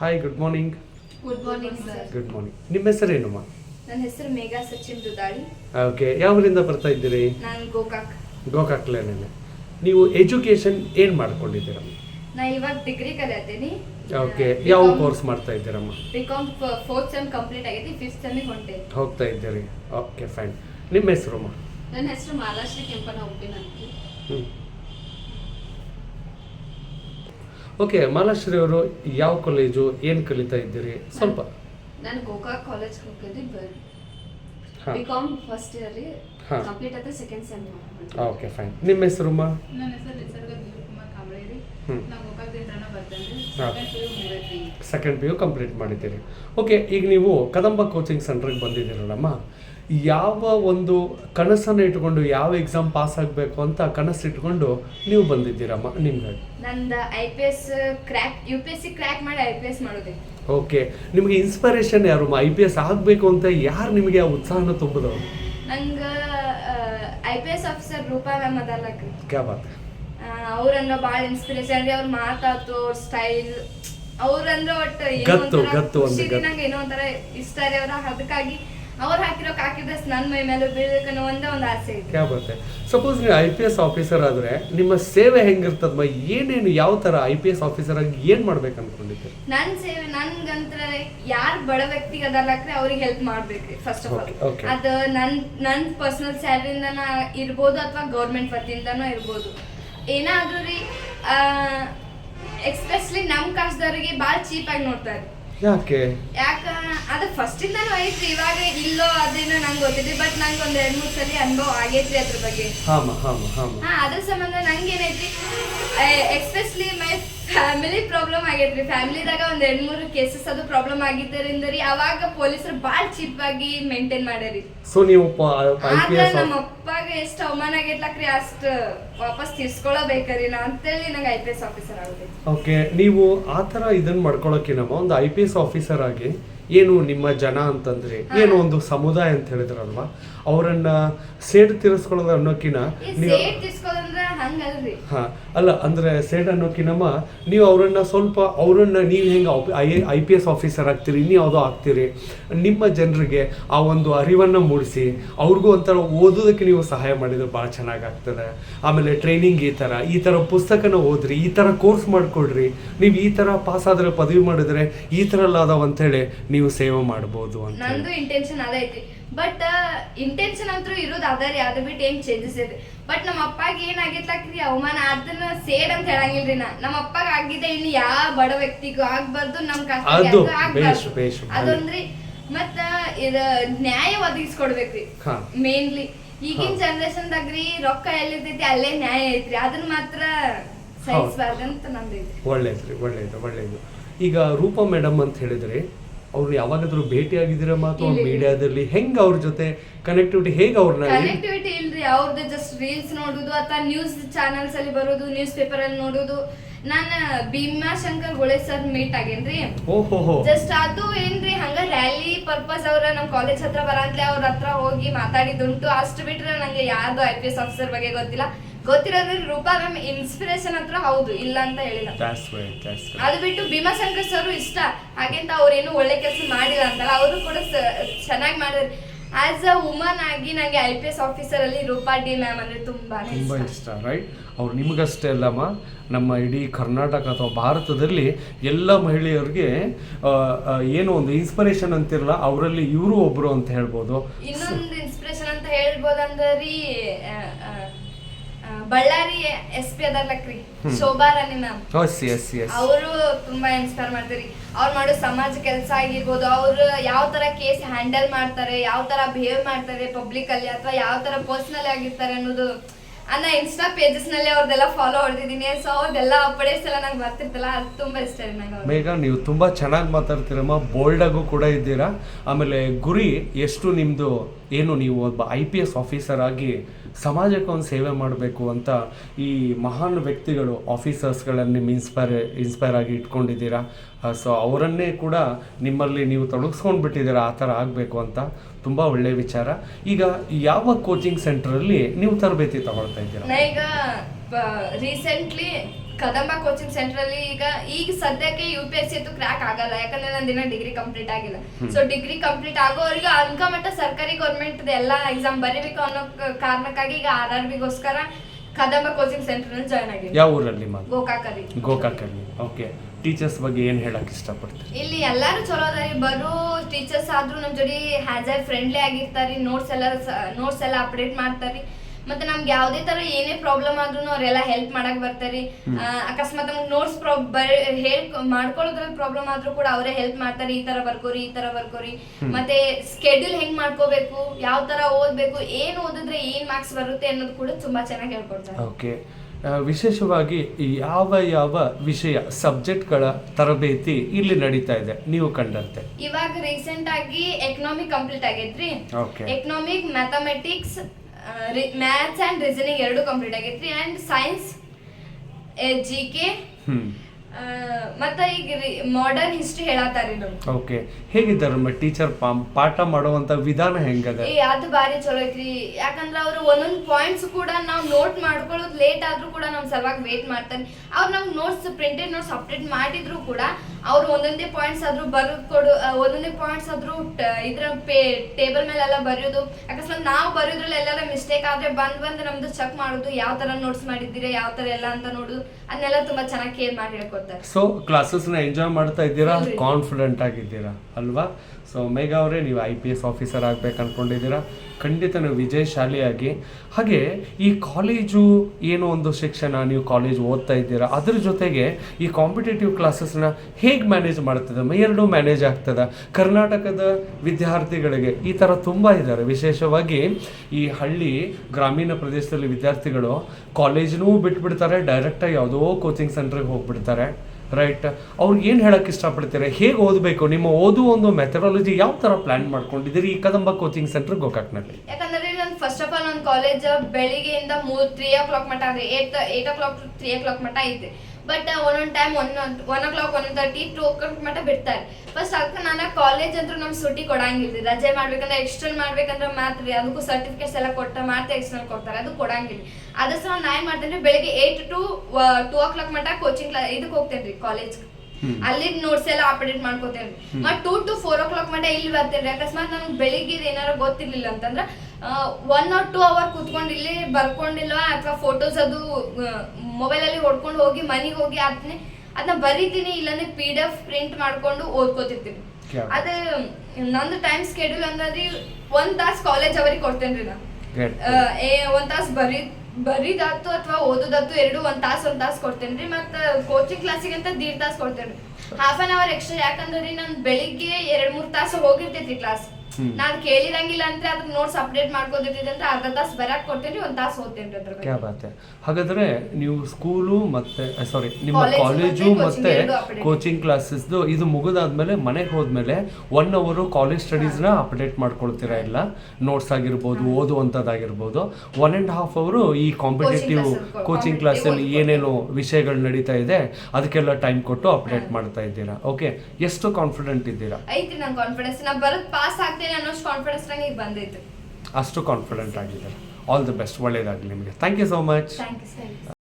Hi good morning good morning sir good morning ನಿಮ್ಮ ಹೆಸರೇನಮ್ಮ ನನ್ನ ಹೆಸರು ಮೇಘಾ ಸಚಿನ್ ದುದಾಳಿ. ಓಕೆ ಯಾವರಿಂದ ಬರ್ತಾ ಇದ್ದೀರಿ? ನಾನು ಗೋಕಾಕ್. ಗೋಕಾಕ್ ಗೋಕಾಕ್ಲೇನೆ ನೀವು ಎಜುಕೇಶನ್ ಏನು ಮಾಡ್ಕೊಂಡಿದ್ದೀರಮ್ಮ? ನಾ ಇವಾಗ ಡಿಗ್ರಿ ಕಲಿಯತ್ತೀನಿ. ಓಕೆ ಯಾವ ಕೋರ್ಸ್ ಮಾಡ್ತಾ ಇದ್ದೀರಮ್ಮ? B com fourth sem complete ಆಗಿದೆ ಫಿಫ್ತ್ ಸೆಮಿಗೆ ಹೊಂಟೆ. ಹೋಗ್ತಾ ಇದ್ದೀರಿ. ಓಕೆ ಫೈನ್ ನಿಮ್ಮ ಹೆಸರಮ್ಮ? ನನ್ನ ಹೆಸರು ಮಾಲಾಶ್ರೀ ಕೆಂಪನ ಉಪ್ಪಿನ ಹ್ಞೂ ಓಕೆ ಮಾಲಾಶ್ರೀ ಅವರು ಯಾವ ಕಾಲೇಜು ಏನು ಕಲಿತಾ ಇದ್ದೀರಿ? ಸ್ವಲ್ಪ. ನಾನು ಗೋಕಾಕ್ ಕಾಲೇಜ್ ಹೋಗಿದ್ದೆ ಹಾ. ಬಿ ಫಸ್ಟ್ ಇಯರ್ ರೀ ಕಂಪ್ಲೀಟ್ ಆದ ಸೆಕೆಂಡ್ ಸೆಮ್ ಓಕೆ ಫೈನ್ ನಿಮ್ಮ ಹೆಸರುಮ್ಮ ನನ್ನ ಹೆಸರು ನಿಸರ್ಗ ಕುಮಾರ್ ಕಾಂಬಳೆ ರೀ ನಾನು ಗೋಕಾಕದಿಂದನ ಬರ್ತೇನೆ ಸೆಕೆಂಡ್ ಪಿ ಯು ಕಂಪ್ಲೀಟ್ ಮಾಡಿದ್ದೀರಿ. ಓಕೆ ಈಗ ನೀವು ಕದಂಬ ಕೋಚಿಂಗ್ ಸೆಂಟ್ರಿಗೆ ಬಂದಿದ್ದೀರಲ್ಲಮ್ಮ. ಯಾವ ಒಂದು ಕನಸನ್ನು ಇಟ್ಕೊಂಡು ಯಾವ ಎಕ್ಸಾಮ್ ಪಾಸ್ ಆಗಬೇಕು ಅಂತ ಕನಸು ಇಟ್ಕೊಂಡು ನೀವು ಬಂದಿದ್ದೀರಮ್ಮ ನಿಮ್ಗೆ? ನಂದು I P S crack U P S C crack ಮಾಡಿ ಐ ಪಿ ಎಸ್ ಮಾಡೋದೆ. ಓಕೆ ನಿಮಗೆ ಇನ್ಸ್ಪಿರೇಷನ್ ಯಾರು? ಐ ಪಿ ಎಸ್ ಆಗಬೇಕು ಅಂತ ಯಾರು ನಿಮಗೆ ಆ ಉತ್ಸಾಹನ ತುಂಬಿದವರು? ನಂಗೆ I P S officer Rupa ma'am ಅದಲ್ಲ ಕ್ಯಾ ಬಾತ್? ಅವರನ್ನು ಭಾಳ ಇನ್ಸ್ಪಿರೇಷನ್ ರೀ. ಅವ್ರ ಮಾತಾತು ಅವ್ರ ಸ್ಟೈಲ್ ಅವ್ರಂದ್ರೆ ಒಟ್ಟು ಗತ್ತು, ಗತ್ತು. ನಂಗೆ ಏನೋ ಒಂಥರ ಇಷ್ಟ ರೀ ಅವರ. ಅದಕ್ಕಾಗಿ ಅವ್ರು ಹಾಕಿರೋ ಕಾಕಿ ಡ್ರೆಸ್ ನನ್ನ ಮೈ ಮೇಲೆ ಬೀಳ್ಬೇಕನ್ನೋ ಒಂದೇ ಒಂದು ಆಸೆ ಇದೆ. ಕ್ಯಾ ಬರುತ್ತೆ? ಸಪೋಸ್ ನೀವು ಐ ಪಿ ಎಸ್ ಆಫೀಸರ್ ಆದರೆ ನಿಮ್ಮ ಸೇವೆ ಹೆಂಗಿರ್ತದಮ್ಮ ಏನೇನು ಯಾವ ಥರ ಐ ಪಿ ಎಸ್ ಆಫೀಸರ್ ಆಗಿ ಏನು ಮಾಡ್ಬೇಕು ಅನ್ಕೊಂಡಿದ್ದೀರಿ? ನನ್ ಸೇವೆ ನನ್ಗಂತ್ರ ಯಾರು ಬಡ ವ್ಯಕ್ತಿಗೆ ಅದಲ್ಲಕ್ರೆ ಅವ್ರಿಗೆ ಹೆಲ್ಪ್ ಮಾಡ್ಬೇಕ್ರಿ first of all Okay, okay. ಅದು ನನ್ ನನ್ ಪರ್ಸನಲ್ ಸ್ಯಾಲ್ರಿಯಿಂದನ ಇರ್ಬೋದು ಅಥವಾ ಗೌರ್ಮೆಂಟ್ ವತಿಯಿಂದನೂ ಇರ್ಬೋದು. ಏನಾದ್ರೂ ರೀ ಎಕ್ಸ್ಪೆಷಲಿ ನಮ್ ಕಾಸ್ದವ್ರಿಗೆ ಭಾಳ ಚೀಪಾಗಿ ನೋಡ್ತಾರೆ ಯಾಕೆ? ಯಾಕ ಅದು ಫಸ್ಟ್ ಇಂದಾನು ಐತ್ರಿ ಇವಾಗ ಇಲ್ಲೋ ಅದೇನೋ ನಂಗೆ ಗೊತ್ತಿದೆ ಬಟ್ ನಂಗೆ ಒಂದ್ ಎರಡ್ ಮೂರ್ ಸಲ ಅನುಭವ ಆಗೈತ್ರಿ ಅದ್ರ ಬಗ್ಗೆ. ಹಾಮ ಹಾಮ ಹಾಮ. ಹಾ ಅದ್ರ ಸಂಬಂಧ ನಂಗೆ ಏನೈತಿ ಎಕ್ಸ್ಪೆಷಲಿ ಮೈ ಫ್ಯಾಮಿಲಿ ಪ್ರಾಬ್ಲಮ್ ಆಗೈತ್ರಿ. ಫ್ಯಾಮಿಲಿದಾಗ ಒಂದ್ ಎರಡ್ ಮೂರು ಕೇಸಸ್ ಅದು ಪ್ರಾಬ್ಲಮ್ ಆಗಿದ್ದರಿಂದ ರೀ ಅವಾಗ ಪೊಲೀಸರು ಬಾಳ ಚೀಪ್ ಆಗಿ ಮೇಂಟೈನ್ ಮಾಡ್ಯಾರಿ. ಸೊ ನೀವು ಆದ್ರ ನಮ್ಮ ಅಪ್ಪಗೆ ಎಷ್ಟು ಅವಮಾನ ಆಗೈತ್ಲಕ್ರಿ ಅಷ್ಟ ವಾಪಸ್ ತೀರ್ಸ್ಕೊಳಬೇಕ್ರಿ ನಾ ಅಂತೇಳಿ ನಂಗೆ ಐ ಪಿ ಎಸ್ ಆಫೀಸರ್ ಆಗ್ಬೇಕು. ಓಕೆ ನೀವು ಆ ಥರ ಇದನ್ನ ಮಾಡ್ಕೊಳಕ್ಕಿನಮ್ಮ ಒಂದು ಐ ಪಿ ಎಸ್ ಆಫೀಸರ್ ಆಗಿ ಏನು ನಿಮ್ಮ ಜನ ಅಂತಂದ್ರೆ ಏನು ಒಂದು ಸಮುದಾಯ ಅಂತ ಹೇಳಿದ್ರಲ್ವಾ? ಅವರನ್ನ ಸೇಡ್ ತೀರಿಸ್ಕೊಳ್ಳೋದು ಅನ್ನೋಕಿನ ನೀವು ಸೇಟ್ ಹಂಗಲ್ರಿ. ಹಾ ಅಲ್ಲ, ಅಂದರೆ ಸೇಡ್ ಅನ್ನೋಕಿನಮ್ಮ ನೀವು ಅವರನ್ನು ಸ್ವಲ್ಪ ಅವರನ್ನು ನೀವು ಹೆಂಗೆ I I P S officer ಆಗ್ತೀರಿ ಯಾವುದೋ ಆಗ್ತೀರಿ, ನಿಮ್ಮ ಜನರಿಗೆ ಆ ಒಂದು ಅರಿವನ್ನು ಮೂಡಿಸಿ, ಅವ್ರಿಗೂ ಒಂಥರ ಓದೋದಕ್ಕೆ ನೀವು ಸಹಾಯ ಮಾಡಿದ್ರೆ ಭಾಳ ಚೆನ್ನಾಗಾಗ್ತದೆ. ಆಮೇಲೆ ಟ್ರೈನಿಂಗ್ ಈ ಥರ ಈ ಥರ ಪುಸ್ತಕನ ಓದ್ರಿ, ಈ ಥರ ಕೋರ್ಸ್ ಮಾಡಿಕೊಡ್ರಿ, ನೀವು ಈ ಥರ ಪಾಸ್ ಆದರೆ ಪದವಿ ಮಾಡಿದ್ರೆ ಈ ಥರ ಎಲ್ಲ ಅಂಥೇಳಿ ನೀವು ಸೇವೆ ಮಾಡ್ಬೋದು ಅಂತ ಬಟ್ ಇಂಟೆನ್ಷನ್ ಅಂತೂ ಇರೋದು ಅದ ರೀ ಅದು ಬಿಟ್ಟು ಏನ್ ಚೇಂಜಸ್ ಇದೆ ಬಟ್ ನಮ್ಮ ಅಪ್ಪಾಗ ಏನಾಗಿತ್ಲಾಕ್ರಿ ಅವಮಾನ ಅದನ್ನ ಸೇಡ್ ಅಂತ ಹೇಳಂಗಿಲ್ರಿ ನಾ. ನಮ್ಮ ಅಪ್ಪಾಗ ಆಗಿದೆ ಇನ್ನು ಯಾವ ಬಡ ವ್ಯಕ್ತಿಗೂ ಆಗ್ಬಾರ್ದು ನಮ್ ಕಷ್ಟ ಅದೊಂದ್ರಿ ಮತ್ತ ಇದ ನ್ಯಾಯ ಒದಗಿಸ್ಕೊಡ್ಬೇಕ್ರಿ. ಮೇನ್ಲಿ ಈಗಿನ ಜನರೇಷನ್ ದಾಗ್ರಿ ರೊಕ್ಕ ಎಲ್ಲಿರ್ತೈತಿ ಅಲ್ಲೇ ನ್ಯಾಯ ಐತ್ರಿ. ಅದನ್ನ ಮಾತ್ರ ಸಹಿಸ್ಬಾರ್ದಂತ ನಮ್ದು ಒಳ್ಳೇದ್ರಿ ಒಳ್ಳೇದು ಒಳ್ಳೇದು. ಈಗ ರೂಪಾ ಮೇಡಮ್ ಅಂತ ಹೇಳಿದ್ರೆ ಅವ್ರು ಯಾವಾಗಾದ್ರೂ ಭೇಟಿ ಆಗಿದ್ದೀರಮ್ಮ ಅಥವಾ ಇಲ್ಲ. ಮೀಡಿಯಾದಲ್ಲಿ ಹೆಂಗ್ ಅವ್ರ ಜೊತೆ ಕನೆಕ್ಟಿವಿಟಿ ಹೇಗ್ ಅವ್ರನ್ನ ಕನೆಕ್ಟಿವಿಟಿ ಇಲ್ರಿ ಅವ್ರದ್ದು ಜಸ್ಟ್ ರೀಲ್ಸ್ ನೋಡುದು ಅಥವಾ ನ್ಯೂಸ್ ಚಾನೆಲ್ಸ್ ಅಲ್ಲಿ ಬರೋದು ನ್ಯೂಸ್ ಪೇಪರ್ ಅಲ್ಲಿ ನೋಡುದು. ನಾನು ಭೀಮಾಶಂಕರ್ ಗುಳೆ ಸರ್ ಮೀಟ್ ಆಗೇನ್ರಿ. ಜಸ್ಟ್ ಅದು ಏನ್ರಿ ಹಂಗ ರ್ಯಾಲಿ ಪರ್ಪಸ್ ಅವ್ರ ನಮ್ ಕಾಲೇಜ್ ಹತ್ರ ಬರಾತ್ಲೆ ಅವ್ರ ಹತ್ರ ಹೋಗಿ ಮಾತಾಡಿದ್ದುಂಟು. ಅಷ್ಟು ಬಿಟ್ರೆ ನಂಗೆ ಯಾರ್ದು ಐ ಪಿ ಎಸ್ ಆಫೀಸರ್ ಬಗ್ಗೆ ಗೊತ್ತಿಲ್ಲ. ಗೊತ್ತಿರೋದ್ರೆ ರೂಪಾ ಮ್ಯಾಮ್ ಇನ್ಸ್ಪಿರೇಷನ್ ಹತ್ರ ಹೌದು ಇಲ್ಲ ಅಂತ ಹೇಳಿಲ್ಲ. ಅದು ಬಿಟ್ಟು ಭೀಮಾಶಂಕರ್ ಸರ್ ಇಷ್ಟ. ಹಾಗೆಂತ ಅವ್ರೇನು ಒಳ್ಳೆ ಕೆಲಸ ಮಾಡಿಲ್ಲ ಅಂತಲ್ಲ ಅವರು ಕೂಡ ಚೆನ್ನಾಗಿ ಮಾಡಿದ್ರು ಆಸ್ ಅ ವುಮನ್ ಆಗಿ ನನಗೆ ಐ ಪಿ ಎಸ್ ಆಫೀಸರ್ ಅಲ್ಲಿ ರೂಪಾ ಡಿ ಮ್ಯಾಮ್ ಅಂದ್ರೆ ತುಂಬಾ ತುಂಬ ಇಷ್ಟ. ರೈಟ್ ಅವ್ರು ನಿಮಗಷ್ಟೇ ಅಲ್ಲಮ್ಮ ನಮ್ಮ ಇಡೀ ಕರ್ನಾಟಕ ಅಥವಾ ಭಾರತದಲ್ಲಿ ಎಲ್ಲ ಮಹಿಳೆಯರಿಗೆ ಏನೋ ಒಂದು ಇನ್ಸ್ಪಿರೇಷನ್ ಅಂತಿರಲ್ಲ ಅವರಲ್ಲಿ ಇವರು ಒಬ್ರು ಅಂತ ಹೇಳ್ಬೋದು. ಇನ್ನೊಂದು ಇನ್ಸ್ಪಿರೇಷನ್ ಅಂತ ಹೇಳ್ಬೋದು ಆ, ಆ, ಆ, ಬಳ್ಳಾರಿ ಎಸ್ ಪಿ ಅದರ್ಲಕ್ರಿ ಸೋಬಾ ಶೋಭಾ ಎಸ್ ಅವರು ತುಂಬಾ ಇನ್ಸ್ಪೈರ್ ಮಾಡ್ತೀರಿ ಅವ್ರು ಮಾಡೋ ಸಮಾಜ ಕೆಲಸ ಆಗಿರ್ಬೋದು ಅವ್ರು ಯಾವ ತರ ಕೇಸ್ ಹ್ಯಾಂಡಲ್ ಮಾಡ್ತಾರೆ ಯಾವ ತರ ಬಿಹೇವ್ ಮಾಡ್ತಾರೆ ಪಬ್ಲಿಕ್ ಅಲ್ಲಿ ಅಥವಾ ಯಾವ ತರ ಪರ್ಸನಲ್ ಆಗಿರ್ತಾರೆ ಅನ್ನೋದು ಅನ್ನ ಇನ್ಸ್ಟಾ ಪೇಜಸ್ನಲ್ಲಿ ಅವ್ರದ್ದೆಲ್ಲ ಫಾಲೋ ಹೊಡೆದಿದ್ದೀನಿ. ಸೊ ಅವ್ರದೆಲ್ಲ ಅಪ್ಡೇಟ್ಸ್ ಎಲ್ಲ ನಂಗೆ ಬರ್ತಿರ್ತಲ್ಲ ಅದು ತುಂಬಾ ಇಷ್ಟ ರೀ ನಂಗೆ ಮೇಘ ನೀವು ತುಂಬ ಚೆನ್ನಾಗಿ ಮಾತಾಡ್ತೀರಮ್ಮ. ಬೋಲ್ಡಾಗೂ ಕೂಡ ಇದ್ದೀರಾ. ಆಮೇಲೆ ಗುರಿ ಎಷ್ಟು ನಿಮ್ಮದು ಏನು ನೀವು ಒಬ್ಬ ಐ ಪಿ ಎಸ್ ಆಫೀಸರ್ ಆಗಿ ಸಮಾಜಕ್ಕೆ ಒಂದು ಸೇವೆ ಮಾಡಬೇಕು ಅಂತ ಈ ಮಹಾನ್ ವ್ಯಕ್ತಿಗಳು ಆಫೀಸರ್ಸ್ಗಳನ್ನು ನಿಮ್ಮ ಇನ್ಸ್ಪೈರ್ ಇನ್ಸ್ಪೈರ್ ಆಗಿ ಇಟ್ಕೊಂಡಿದ್ದೀರಾ? ಸೊ ಅವರನ್ನೇ ಕೂಡ ನಿಮ್ಮಲ್ಲಿ ನೀವು ತೊಡಗಿಸ್ಕೊಂಡು ಬಿಟ್ಟಿದ್ದೀರಾ? ಆ ಥರ ಆಗಬೇಕು ಅಂತ ತುಂಬ ಒಳ್ಳೆಯ ವಿಚಾರ. ಈಗ ಯಾವ ಕೋಚಿಂಗ್ ಸೆಂಟ್ರಲ್ಲಿ ನೀವು ತರಬೇತಿ ತಗೊಳ್ತಾ ಇದ್ದೀರಾ? ಈಗ ರೀಸೆಂಟ್ಲಿ ಕದಂಬ ಕೋಚಿಂಗ್ ಸೆಂಟರ್ ಅಲ್ಲಿ ಈಗ ಈಗ ಸದ್ಯಕ್ಕೆ ಯು ಪಿ ಎಸ್ ಸಿ ಅಂತೂ ಕ್ರ್ಯಾಕ್ ಆಗಲ್ಲ. ಯಾಕಂದ್ರೆ ನನ್ನ ದಿನ ಡಿಗ್ರಿ ಕಂಪ್ಲೀಟ್ ಆಗಿಲ್ಲ. ಸೊ ಡಿಗ್ರಿ ಕಂಪ್ಲೀಟ್ ಆಗೋವರೆಗೂ ಅನ್ಕಮಟ್ಟ ಸರ್ಕಾರಿ ಗೌರ್ಮೆಂಟ್ ಎಲ್ಲ ಎಕ್ಸಾಮ್ ಬರೀಬೇಕು ಅನ್ನೋ ಕಾರಣಕ್ಕಾಗಿ ಈಗ ಆರ್ ಆರ್ ಬಿಗೋಸ್ಕರ ಕದಂಬ ಕೋಚಿಂಗ್ ಸೆಂಟರ್ ಅಲ್ಲಿ ಜಾಯ್ನ್ ಆಗಿದ್ದೀನಿ. ಯಾವ ಊರಲ್ಲಿ ಗೋಕಾಕಲ್ಲಿ. ಗೋಕಾಕಲ್ಲಿ. ಓಕೆ ಟೀಚರ್ಸ್ ಬಗ್ಗೆ ಏನು ಹೇಳಕ್ ಇಷ್ಟಪಡ್ತೀರಿ? ಇಲ್ಲಿ ಎಲ್ಲಾರು ಚಲೋ ಅದಾರಿ. ಬರೋ ಟೀಚರ್ಸ್ ಆದ್ರೂ ನಮ್ ಜೋಡಿ ಹ್ಯಾಸ್ ಎ ಫ್ರೆಂಡ್ಲಿ ಆಗಿರ್ತಾರಿ. ನೋಟ್ಸ್ ಎಲ್ಲ ನೋಟ್ಸ್ ಎಲ್ಲ ಅಪ್ಡೇಟ್ ಮಾಡ್ತಾರಿ. ಮತ್ತೆ ನಮ್ಗೆ ಯಾವ್ದೇ ತರ ಏನೇ ಪ್ರಾಬ್ಲಮ್ ಆದ್ರೂ ಅವರೆಲ್ಲ ಹೆಲ್ಪ್ ಮಾಡಕ್ ಬರ್ತಾರಿ. ಅಕಸ್ಮಾತ್ ನಮ್ಗೆ ನೋಟ್ಸ್ ಹೆಲ್ಪ್ ಮಾಡ್ಕೊಳ್ಳೋದ್ರಲ್ಲಿ ಪ್ರಾಬ್ಲಮ್ ಆದ್ರೂ ಕೂಡ ಅವರೇ ಹೆಲ್ಪ್ ಮಾಡ್ತಾರೆ. ಈ ತರ ಬರ್ಕೋರಿ ಈ ತರ ಬರ್ಕೋರಿ. ಮತ್ತೆ ಸ್ಕೆಡ್ಯೂಲ್ ಹೆಂಗ್ ಮಾಡ್ಕೋಬೇಕು ಯಾವ ತರ ಓದ್ಬೇಕು ಏನ್ ಓದಿದ್ರೆ ಏನ್ ಮಾರ್ಕ್ಸ್ ಬರುತ್ತೆ ಅನ್ನೋದು ಕೂಡ ತುಂಬಾ ಚೆನ್ನಾಗಿ ಹೇಳ್ಕೊಡ್ತಾರೆ. ಓಕೆ. ವಿಶೇಷವಾಗಿ ಯಾವ ಯಾವ ವಿಷಯ ಸಬ್ಜೆಕ್ಟ್ಗಳ ತರಬೇತಿ ಇಲ್ಲಿ ನಡೀತಾ ಇದೆ ನೀವು ಕಂಡಂತೆ? ಇವಾಗ ರೀಸೆಂಟ್ ಆಗಿ ಎಕನಾಮಿಕ್ ಕಂಪ್ಲೀಟ್ ಆಗೈತ್ರಿ. Economic mathematics maths and reasoning ಎರಡು ಕಂಪ್ಲೀಟ್ ಆಗೈತ್ರಿ. ಆ್ಯಂಡ್ ಸೈನ್ಸ್ ಜಿ ಕೆ ಮತ್ತು ಈಗ ಮಾಡರ್ನ್ ಹಿಸ್ಟ್ರಿ ಹೇಳತ್ತಾರಿ ನಮ್ಗೆ. ಓಕೆ ಹೇಗಿದ್ದಾರೆ ನಮ್ಮ ಟೀಚರ್ ಪಾಠ ಮಾಡುವಂತ ವಿಧಾನ ಹೆಂಗದ? ಏ ಅದು ಬಾರಿ ಚಲೋ ಐತ್ರಿ. ಯಾಕಂದ್ರೆ ಅವರು ಒಂದೊಂದು ಪಾಯಿಂಟ್ಸ್ ಕೂಡ ನಾವು ನೋಟ್ ಮಾಡ್ಕೊಳ್ಳೋದು ಲೇಟ್ ಆದ್ರೂ ಕೂಡ ನಮ್ಮ ಸಲುವಾಗಿ ವೇಟ್ ಮಾಡ್ತಾರೆ ಅವ್ರು ನಮ್ಗೆ ನೋಟ್ಸ್ ಪ್ರಿಂಟೆಡ್ ನೋಟ್ಸ್ ಅಪ್ಡೇಟ್ ಮಾಡಿದ್ರು ಕೂಡ ಅವ್ರು ಒಂದೊಂದೇ ಪಾಯಿಂಟ್ಸ್ ಆದ್ರೂ ಬರೆದು ಕೊಡು ಒಂದೊಂದೇ ಪಾಯಿಂಟ್ಸ್ ಆದ್ರೂ ಇದ್ರ ಪೇ ಟೇಬಲ್ ಮೇಲೆಲ್ಲ ಬರೆಯೋದು. ಅಕಸ್ಮಾತ್ ನಾವು ಬರೆಯೋದ್ರಲ್ಲಿ ಎಲ್ಲಾರ ಮಿಸ್ಟೇಕ್ ಆದ್ರೆ ಬಂದ್ ಬಂದು ನಮ್ದು ಚೆಕ್ ಮಾಡೋದು ಯಾವ ತರ ನೋಟ್ಸ್ ಮಾಡಿದ್ದೀರಾ ಯಾವ ತರ ಎಲ್ಲ ಅಂತ ನೋಡೋದು. ಅದನ್ನೆಲ್ಲ ತುಂಬಾ ಚೆನ್ನಾಗಿ ಕೇರ್ ಮಾಡಿ ಹೇಳ್ಕೊಡ್ತಾರೆ ಸೊ ಕ್ಲಾಸಸ್ನ ಎಂಜಾಯ್ ಮಾಡ್ತಾ ಇದ್ದೀರಾ? ಕಾನ್ಫಿಡೆಂಟ್ ಆಗಿದ್ದೀರಾ? ಅಲ್ವಾ? ಸೊ ಮೇಘ ಅವರೇ ನೀವು ಐ ಪಿ ಎಸ್ ಆಫೀಸರ್ ಆಗ್ಬೇಕು ಅನ್ಕೊಂಡಿದ್ದೀರಾ ಖಂಡಿತ ನೀವು ವಿಜಯಶಾಲಿಯಾಗಿ. ಹಾಗೆ ಈ ಕಾಲೇಜು ಏನು ಒಂದು ಶಿಕ್ಷಣ ನೀವು ಕಾಲೇಜ್ ಓದ್ತಾ ಇದ್ದೀರಾ? ಅದ್ರ ಜೊತೆಗೆ ಈ ಕಾಂಪಿಟೇಟಿವ್ ಕ್ಲಾಸಸ್ನ ಹೇಗೆ ಮ್ಯಾನೇಜ್ ಮಾಡ್ತದೆ? ಎರಡು ಮ್ಯಾನೇಜ್ ಆಗ್ತದೆ. ಕರ್ನಾಟಕದ ವಿದ್ಯಾರ್ಥಿಗಳಿಗೆ ಈ ಥರ ತುಂಬ ಇದ್ದಾರೆ. ವಿಶೇಷವಾಗಿ ಈ ಹಳ್ಳಿ ಗ್ರಾಮೀಣ ಪ್ರದೇಶದಲ್ಲಿ ವಿದ್ಯಾರ್ಥಿಗಳು ಕಾಲೇಜ್ನೂ ಬಿಟ್ಬಿಡ್ತಾರೆ ಡೈರೆಕ್ಟಾಗಿ ಯಾವುದೋ ಕೋಚಿಂಗ್ ಸೆಂಟ್ರಿಗೆ ಹೋಗ್ಬಿಡ್ತಾರೆ. ರೈಟ್ ಅವ್ರಿಗೆ ಏನು ಹೇಳೋಕ್ಕೆ ಇಷ್ಟಪಡ್ತೀರಾ? ಹೇಗೆ ಓದಬೇಕು? ನಿಮ್ಮ ಓದುವ ಒಂದು ಮೆಥಡಾಲಜಿ ಯಾವ ಥರ ಪ್ಲ್ಯಾನ್ ಮಾಡ್ಕೊಂಡಿದ್ದೀರಿ ಈ ಕದಂಬ ಕೋಚಿಂಗ್ ಸೆಂಟರ್ ಗೋಕಾಕ್ನಲ್ಲಿ? ಯಾಕಂದ್ರೆ ನಾನು ಫಸ್ಟ್ ಆಫ್ ಆಲ್ ನನ್ನ ಕಾಲೇಜ್ ಬೆಳಿಗ್ಗೆಯಿಂದ ಮೂರು ತ್ರೀ ಓ ಕ್ಲಾಕ್ ಮಟ್ಟ ಅಂದರೆ eight eight o'clock three o'clock ಮಟ್ಟ ಐತೆ ಬಟ್ ಒಂದೊಂದು time one one o'clock one thirty two o'clock ಮಟ್ಟ ಬಿಡ್ತಾರೆ. ಫಸ್ಟ್ ಅದಕ್ಕೆ ನಾನು ಕಾಲೇಜ್ ಅಂತೂ ನಮ್ಗೆ ಸುಟ್ಟಿ ಕೊಡಂಗಿಲ್ಲ ರಜೆ ಮಾಡ್ಬೇಕಂದ್ರೆ ಎಕ್ಸ್ಟರ್ನ್ ಮಾಡ್ಬೇಕಂದ್ರೆ ಮಾತ್ರ ರೀ. ಅದಕ್ಕೂ ಸರ್ಟಿಫಿಕೇಟ್ಸ್ ಎಲ್ಲ ಕೊಟ್ಟ ಮಾತ್ರ ಎಕ್ಸ್ಟರ್ನಲ್ ಕೊಡ್ತಾರೆ. ಅದು ಕೊಡಂಗಿಲ್ಲ ಅದ್ರ ಸಲ ನಾ ಏನು ಮಾಡ್ತೇನೆ ಬೆಳಿಗ್ಗೆ eight to two o'clock ಮಟ್ಟ ಕೋಚಿಂಗ್ ಕ್ಲಾ ಇದಕ್ಕೆ ಹೋಗ್ತೇನೆ ರೀ ಕಾಲೇಜ್ ಅಲ್ಲಿ ನೋಟ್ಸ್ ಎಲ್ಲ ಅಪ್ಡೇಟ್ ಮಾಡ್ಕೋತೇನೆ ಮತ್ two to four o'clock ಮಟ್ಟ ಇಲ್ಲಿ ಬರ್ತೇನೆ ಅಕಸ್ಮಾತ್ ನನಗೆ ಬೆಳಿಗ್ಗೆ ಏನಾರು ಗೊತ್ತಿರ್ಲಿಲ್ಲ ಅಂತಂದ್ರ ಒನ್ ಆರ್ ಟೂ ಅವರ್ ಕುತ್ಕೊಂಡು ಇಲ್ಲಿ ಬರ್ಕೊಂಡಿಲ್ಲ ಅಥವಾ ಫೋಟೋಸ್ ಅದು ಮೊಬೈಲ್ ಅಲ್ಲಿ ಹೊಡ್ಕೊಂಡು ಹೋಗಿ ಮನೆಗೆ ಹೋಗಿ ಅದನ್ನೇ ಅದನ್ನ ಬರೀತೀನಿ ಇಲ್ಲಾಂದ್ರೆ ಪಿ ಡಿ ಎಫ್ ಪ್ರಿಂಟ್ ಮಾಡ್ಕೊಂಡು ಓದ್ಕೋತಿರ್ತೀನಿ. ಅದು ನಂದು ಟೈಮ್ ಸ್ಕೆಡ್ಯೂಲ್ ಅಂದ್ರೆ ಒಂದ್ ತಾಸ್ ಕಾಲೇಜ್ ಅವರಿಗೆ ಕೊಡ್ತೇನ್ರಿ ನಾ. Great. ಆ, ಏ ಒಂದ್ ತಾಸ್ ಬರೀ ಬರೀದಾತು ಅಥವಾ ಓದೋದಾತು ಎರಡು ಒಂದ್ ತಾಸ್ ಒಂದ್ ತಾಸ್ ಕೊಡ್ತೇನ್ರಿ ಮತ್ತ ಕೋಚಿಂಗ್ ಕ್ಲಾಸಿಗೆ ಅಂತ ದೀಡ್ ತಾಸ್ ಕೊಡ್ತೇನ್ರಿ ಹಾಫ್ ಅನ್ ಅವರ್ ಎಕ್ಸ್ಟ್ರಾ ಯಾಕಂದ್ರೆ ನಾನು ನಾನ್ ಬೆಳಿಗ್ಗೆ ಎರಡ್ ಮೂರ್ ತಾಸು ಹೋಗಿರ್ತೈತಿ ಕ್ಲಾಸ್. ನಾನ್ ಕೇಳಿರಂಗಿಲ್ಲ ಅಂದ್ರೆ ಅದ್ರ ನೋಟ್ಸ್ ಅಪ್ಡೇಟ್ ಮಾಡ್ಕೋದಿರ್ತೈತಿ ಅಂದ್ರೆ ಅರ್ಧ ತಾಸ್ ಬರಕ್ ಕೊಟ್ಟೇನಿ ಒಂದ್ ತಾಸ್ ಓದ್ತೇನ್ರಿ ಅದ್ರ ಬಗ್ಗೆ. ಕ್ಯಾ ಬಾತ್ ಹೈ. ಹಾಗಾದ್ರೆ ನೀವು ಸ್ಕೂಲು ಮತ್ತೆ ಸಾರಿ ನಿಮ್ಮ ಕಾಲೇಜು ಮತ್ತೆ ಮತ್ತೆ coaching ಎರಡು update. ಕೋಚಿಂಗ್ ಕ್ಲಾಸಸ್ದು ಇದು ಮುಗಿದಾದ್ಮೇಲೆ ಮನೆಗೆ ಹೋದ್ಮೇಲೆ ಒನ್ ಅವರು ಕಾಲೇಜ್ ಸ್ಟಡೀಸ್ನ ಅಪ್ಡೇಟ್ ಮಾಡ್ಕೊಳ್ತೀರಾ ಇಲ್ಲ? ನೋಟ್ಸ್ ಆಗಿರ್ಬೋದು ಓದುವಂಥದ್ದಾಗಿರ್ಬೋದು ಒನ್ ಆ್ಯಂಡ್ ಹಾಫ್ ಅವರು ಈ ಕಾಂಪಿಟೇಟಿವ್ classes, ಕೋಚಿಂಗ್ competitive ಕ್ಲಾಸಲ್ಲಿ. ಏನೇನು ವಿಷಯಗಳು ನಡೀತಾ ಇದೆ ಅದಕ್ಕೆಲ್ಲ ಟೈಮ್ ಕೊಟ್ಟು ಅಪ್ಡೇಟ್ ಮಾಡ್ತಾ ಇದ್ದೀರಾ. ಓಕೆ ಎಷ್ಟು ಕಾನ್ಫಿಡೆಂಟ್ ಇದ್ದೀರಾ? ಐತಿ ನನ್ ಕಾನ್ಫಿಡೆನ್ಸ್ ನಾ ಬರೋದು ಪಾಸ್ ಆಗ್ತೇನೆ ಅನ್ನೋಷ್ಟು ಕಾನ್ಫಿಡೆನ್ಸ್ ನಂಗೆ ಈಗ ಬಂದೈತೆ. ಅಷ್ಟು ಕಾನ್ಫಿಡೆಂಟ್ ಆಗಿದ್ದಾರೆ ಆಲ್ ದಿ ಬೆಸ್ಟ್ ಒಳ್ಳೇದಾಗಲಿ ನಿಮಗೆ. Thank you so much thank you